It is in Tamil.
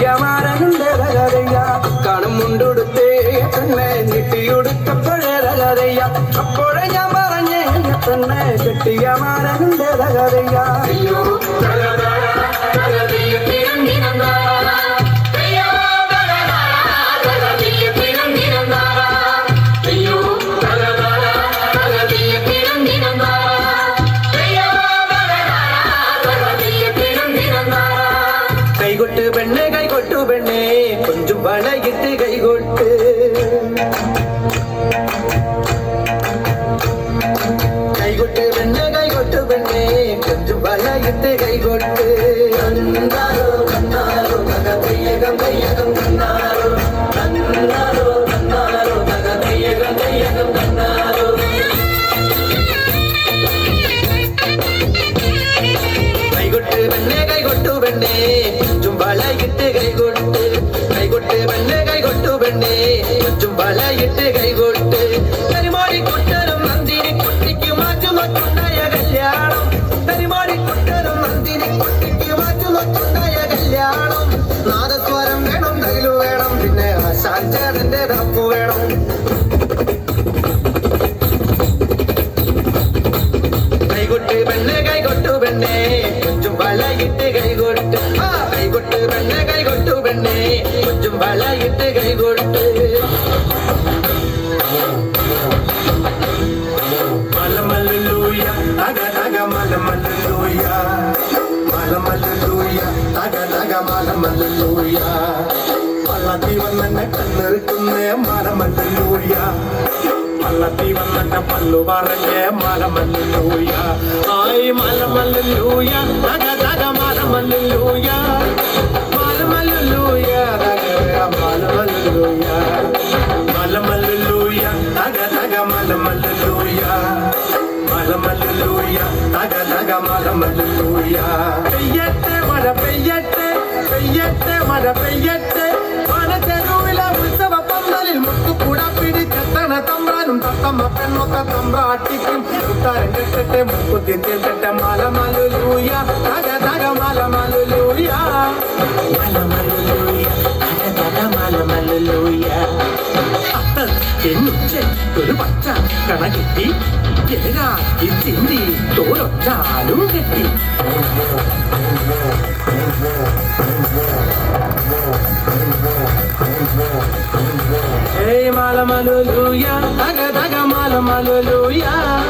മാരനുണ്ട് തകതയ്യ കാണും മുണ്ടുടുത്തേ പെണ്ണെ ഞെട്ടിയൊടുത്ത പഴയതകതയ്യ അപ്പോഴേ ഞാൻ പറഞ്ഞേ പെണ്ണെ കെട്ടിയ മാരനുണ്ട് തകതയ്യ അയ്യോ கைகொட்டு பெண்ணே கைகொட்டு பெண்ணே. கொஞ்சம் வளையிட்டு கைகொட்டு. கைகொட்டு பெண்ணே கைகொட்டு பெண்ணே. கொஞ்சம் வளையிட்டு கைகொட்டு. வந்தாரோ வந்தாரோ கையகம் கையகம் வந்தாரோ வந்தாரோ வந்தாரோ கையகம் கையகம் வந்தாரோ கைகொட்டு பெண்ணே கைகொட்டு വളയിട്ട് കൈകൊട്ട് കൈകൊട്ട് പെണ്ണെ കൈകൊട്ടു പെണ്ണേ. കൊച്ചും വളയിട്ട് കൈകൊട്ട്. വളയിട്ട് കൈകൊട്ട് മലമല്ലൂയ തക തക മലമല്ലൂയ മലമല്ലൂയ തക തക മലമല്ലൂയ പള്ളത്തി വന്നെ കണ്ണെറുക്കുന്നേ മലമല്ലൂയ ആയി മലമല്ലൂയ పెయ్యట్టే మన పెయ్యట్టే పెయ్యట్టే మన పెయ్యట్టే మన చెరువుల ఉత్సవ పందలిల్ ముత్తు కూడా పిడి చెత్తన తమ్రాను. తత్తమ్మ పెన్నొక్క తమ్రాటికి ముత్తారెంటెట్టే ముక్కు తింటెట్ట మాల మలులుయా తగ తగ మాల మలులుయా. మాల మలులుయా తగ తగ మాల మలులుయా. అత్త ఎన్నుచ్చే తొలుప. ചിന്തി തോരൊറ്റാലും കെട്ടി ഏയ് മാലമലുലൂയ തക തക മാലമലുലൂയ മാലമലുലൂയ തക തക